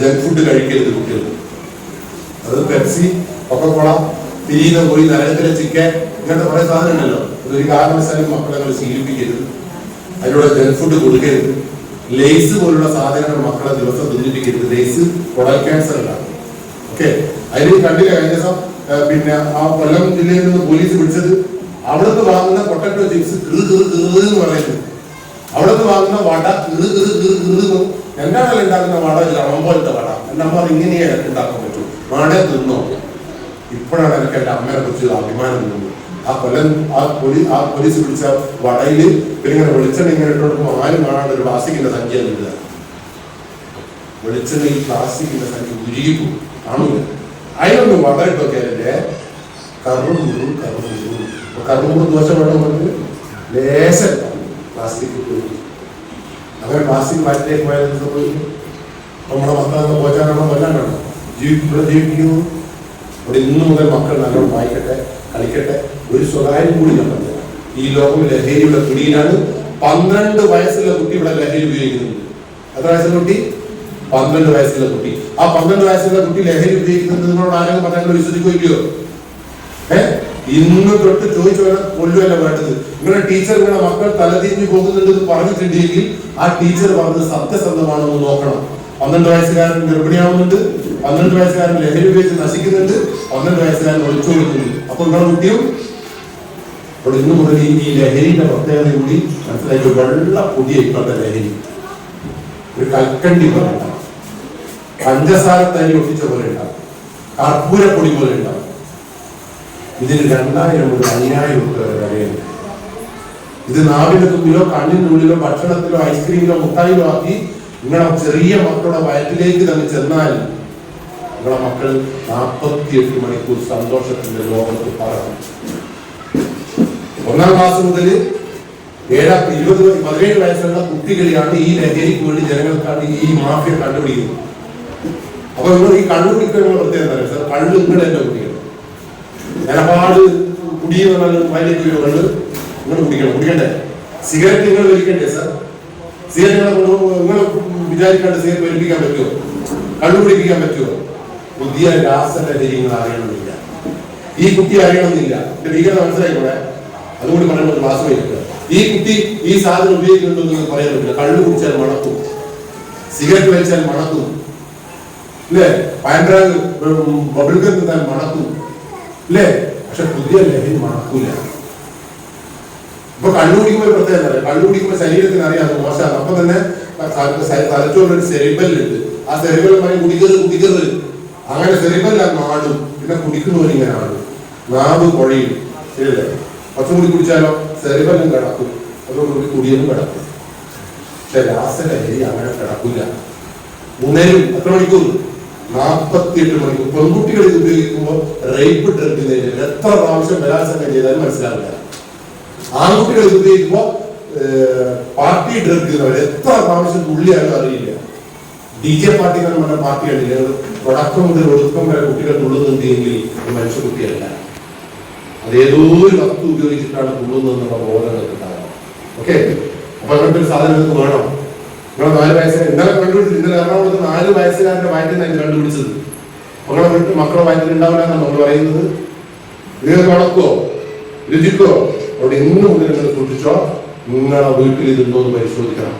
Junk food കഴിക്കരുത് കുട്ടികൾ. അത് പെപ്സി കൊക്കക്കോള തിരിയുന്ന കോഴി നരകത്തിലെ ചിക്കൻ ഇങ്ങനത്തെ കുറെ സാധനമുണ്ടല്ലോ അതൊരു കാരണവശാലും മക്കളെ നമ്മൾ ശീലിപ്പിക്കരുത്. അതിലൂടെ ജങ്ക് ഫുഡ് കൊടുക്കരുത്. ലേസ് പോലുള്ള സാധനങ്ങൾ മക്കളെ ദിവസം തിന്നിപ്പിക്കരുത് ലേസ് കൊടൽ ക്യാൻസർ ഉണ്ടാകും ഓക്കെ അതിന് കണ്ടില്ല കഴിഞ്ഞ ദിവസം പിന്നെ ആ കൊല്ലം ജില്ലയിൽ നിന്ന് പോലീസ് പിടിച്ചത് അവിടുന്ന് വാങ്ങുന്ന പൊട്ടറ്റോ ചിപ്സ് കീറ് കീറ് കീറ് എന്ന് പറയുന്നത്. അവിടുന്ന് വാങ്ങുന്ന വട കിറു എന്ന് എന്താണല്ലോ ഉണ്ടാക്കുന്ന വട? ലണം പോലത്തെ വട. എന്റെ അമ്മ ഇങ്ങനെയേ ഉണ്ടാക്കാൻ പറ്റൂ. വാടേ തിന്നോ. ഇപ്പോഴാണ് എനിക്ക് എന്റെ അമ്മയെ കുറിച്ച് അഭിമാനം തോന്നുന്നത്. ആ കൊല്ലം ആ പോലീസ് ആ പോലീസ് പിടിച്ച വടയിൽ ഇങ്ങനെ വെളിച്ചെണ്ണ ഇങ്ങനെ ഇട്ടുകൊടുക്കുമ്പോൾ ആരും കാണാണ്ട് ഒരു പ്ലാസ്റ്റിക്കിന്റെ സംഖ്യ ഇടുക. വെളിച്ചെണ്ണ ഈ പ്ലാസ്റ്റിക്കിന്റെ സംഖ്യ ഉരുകി പോകും കാണൂല അതിനൊന്ന് വട ഇട്ടൊക്കെ അല്ലേ കറുമുറു കറുമുറു കറുമുറു ദോശ വേണം ലേശം പ്ലാസ്റ്റിക് ഉപയോഗിക്കും അങ്ങനെ പ്ലാസ്റ്റിക് മാറ്റിലേക്ക് പോയാൽ സംഭവിക്കും? നമ്മുടെ മക്കളെന്ന് പോറ്റാനാണോ? കൊല്ലാനാണോ ജീവിക്കുക ജീവിക്കുന്നു. അവിടെ ഇന്നു മുതൽ മക്കൾ നല്ലോണം വായിക്കട്ടെ കളിക്കട്ടെ. ഒരു സ്വകാര്യം കൂടി പറഞ്ഞുതരാം ഈ ലോകം ലഹരിയുടെ പിടിയിലാണ്. പന്ത്രണ്ട് വയസ്സുള്ള കുട്ടി ഇവിടെ ലഹരി ഉപയോഗിക്കുന്നുണ്ട് എത്ര വയസ്സുള്ള കുട്ടി? പന്ത്രണ്ട് വയസ്സുള്ള കുട്ടി. ആ പന്ത്രണ്ട് വയസ്സുള്ള കുട്ടി ലഹരി ഉപയോഗിക്കുന്നത് നിങ്ങളോട് ആരെങ്കിലും പറഞ്ഞാൽ വിശ്വസിക്കുകയോ ഏ? ഇന്ന് തൊട്ട് ചോദിച്ചു വേണം കൊല്ലുവല്ല വേണ്ടത്. നിങ്ങളുടെ ടീച്ചർ നിങ്ങളുടെ മക്കൾ തലതിരിഞ്ഞു പോകുന്നുണ്ട് എന്ന് പറഞ്ഞിട്ടുണ്ടെങ്കിൽ ആ ടീച്ചർ പറഞ്ഞത് സത്യസന്ധമാണെന്ന് നോക്കണം. പന്ത്രണ്ട് വയസ്സുകാരൻ ഗർഭിണിയാവുന്നുണ്ട് പന്ത്രണ്ട് വയസ്സുകാരൻ ലഹരി ഉപയോഗിച്ച് നശിക്കുന്നുണ്ട് പന്ത്രണ്ട് വയസ്സുകാരൻ ഒളിച്ചു കൊടുക്കുന്നുണ്ട് അപ്പൊ നിങ്ങളുടെ കുട്ടിയും അപ്പോൾ ഇന്ന് മുതൽ ഈ ലഹരിയുടെ പ്രത്യേകത കൂടി മനസ്സിലാക്കി വെള്ള പുതിയ ഇപ്പോഴത്തെ ലഹരി. ഒരു കൽക്കണ്ടി പോലെ ഉണ്ടാവും. പഞ്ചസാര തരി ഒട്ടിച്ച പോലെ ഉണ്ടാവും. കർപ്പൂരപ്പൊടി പോലെ ഉണ്ടാവും. ഇതിന് രണ്ടായിരം മുതൽ അയ്യായിരം വരെ വിലയുണ്ട്. ഇത് നാവിന്റെ തുമ്പിലോ കണ്ണിനുള്ളിലോ ഭക്ഷണത്തിലോ ഐസ്ക്രീമിലോ മുട്ടായിലോ ആക്കി നിങ്ങളെ ചെറിയ മക്കളുടെ വയറ്റിലേക്ക് തന്നെ ചെന്നാൽ നിങ്ങളെ മക്കൾ നാൽപ്പത്തിയെട്ട് മണിക്കൂർ സന്തോഷത്തിന്റെ ലോകത്ത് പറക്കും. ഒന്നാം ക്ലാസ് മുതൽ ഏഴാം ഇരുപത് പതിനേഴ് വയസ്സുള്ള കുട്ടികളെയാണ് ഈ ലഹരിക്ക് വേണ്ടി ജനങ്ങൾക്കാണ് ഈ മാഫിയ കണ്ടുപിടിക്കുന്നത്. അപ്പൊ നിങ്ങൾ ഈ കണ്ണുപിടിക്കുന്ന പ്രത്യേകത സാർ കള്ള് കുട്ടികൾ? നിലപാട് കുടിയെന്ന് പറഞ്ഞാൽ കള്ള് നിങ്ങൾ കുടിക്കണം. കുടിക്കണ്ടേ? സിഗരറ്റ് നിങ്ങൾ വലിക്കണ്ടേ സാർ സിഗരറ്റ് നിങ്ങൾ വിചാരിക്കാണ്ട് സിഗരറ്റ് വലിപ്പിക്കാൻ പറ്റുമോ കണ്ടുപിടിപ്പിക്കാൻ പറ്റുമോ പുതിയ രാസലഹരി അറിയണമെന്നില്ല. ഈ കുട്ടി അറിയണമെന്നില്ല. എന്റെ ഭീകരത മനസ്സിലായിക്കോടെ അതുകൂടി പറയുമ്പോൾ ക്ലാസ് വയ്ക്കുക ഈ കുട്ടി ഈ സാധനം ഉപയോഗിക്കുന്നുണ്ടെന്ന് പറയാൻ പറ്റില്ല കള്ളു കുടിച്ചാൽ മണക്കും. സിഗരറ്റ് വലിച്ചാൽ മണക്കും. അല്ലേ പാൻഡ്രാഗ് ബബിൾ ഗം തിന്നാൽ മണക്കും. അല്ലേ പക്ഷെ പുതിയ ലഹരി മണക്കൂല ഇപ്പൊ കണ്ണുപിടിക്കുമ്പോൾ പ്രത്യേകത അറിയാം കണ്ണുപിടിക്കുമ്പോൾ ശരീരത്തിന് അറിയാം അത് മോശമാണ് അപ്പൊ തന്നെ തലച്ചോറിനൊരു ഉണ്ട് ആ സെറിബൽ പറയും കുടിക്കരുത് കുടിക്കരുത് അങ്ങനെ സെറിബൽ നാടും പിന്നെ കുടിക്കുന്നവർ ഇങ്ങനെ ആടും നാവ് കുഴയും ശരിയല്ലേ കുറച്ചും കൂടി കുടിച്ചാലോ സെറിബലും കിടക്കും അതോടുകൂടി കുടിയനും കിടക്കും പക്ഷെ രാസലഹരി അങ്ങനെ കിടക്കില്ല ഉണരും എത്ര മണിക്കൂർ നാൽപ്പത്തിയെട്ട് മണിക്കൂർ പെൺകുട്ടികൾ ഇത് ഉപയോഗിക്കുമ്പോൾ റേപ്പ് ഡ്രഗ് നേരിടും എത്ര പ്രാവശ്യം ബലാത്സംഗം ചെയ്താലും മനസ്സിലാവില്ല. ആൺകുട്ടികൾ ഇത് ഉപയോഗിക്കുമ്പോൾ പാർട്ടി ഡ്രഗ് എത്ര പ്രാവശ്യം തുള്ളിയാലും അറിയില്ല. ഡി ജെ പാർട്ടി എന്ന് പറഞ്ഞ പാർട്ടി കണ്ടില്ല? തുടക്കം മുതൽ ഒതുക്കം വരെ കുട്ടികൾ തുള്ളുന്നുണ്ടെങ്കിൽ അത് മനുഷ്യ കുട്ടിയല്ല. അത് ഏതോ ഒരു വസ്തു ഉപയോഗിച്ചിട്ടാണ് തുള്ളുന്നതെന്നുള്ള ബോധങ്ങൾ ഉണ്ടാകണം ഓക്കെ അപ്പൊ അങ്ങനത്തെ ഒരു സാധനം വേണം. നിങ്ങൾ നാല് വയസ്സുകാരൻ ഇന്നലെ കണ്ടുപിടിച്ചു ഇന്നലെ എറണാകുളത്ത് നാല് നിന്നാണ് ഇത് കണ്ടുപിടിച്ചത്. നിങ്ങളെ വീട്ടിൽ മക്കളെ വയറ്റിൽ ഉണ്ടാവില്ല എന്നാണ് നമ്മൾ പറയുന്നത്. നിങ്ങൾ കണക്കോ രുചിക്കോ? അവിടെ ഇന്ന് മുതൽ നിങ്ങൾ സൂക്ഷിച്ചോ? നിങ്ങളെ വീട്ടിൽ ഇതുണ്ടോ എന്ന് പരിശോധിക്കണം.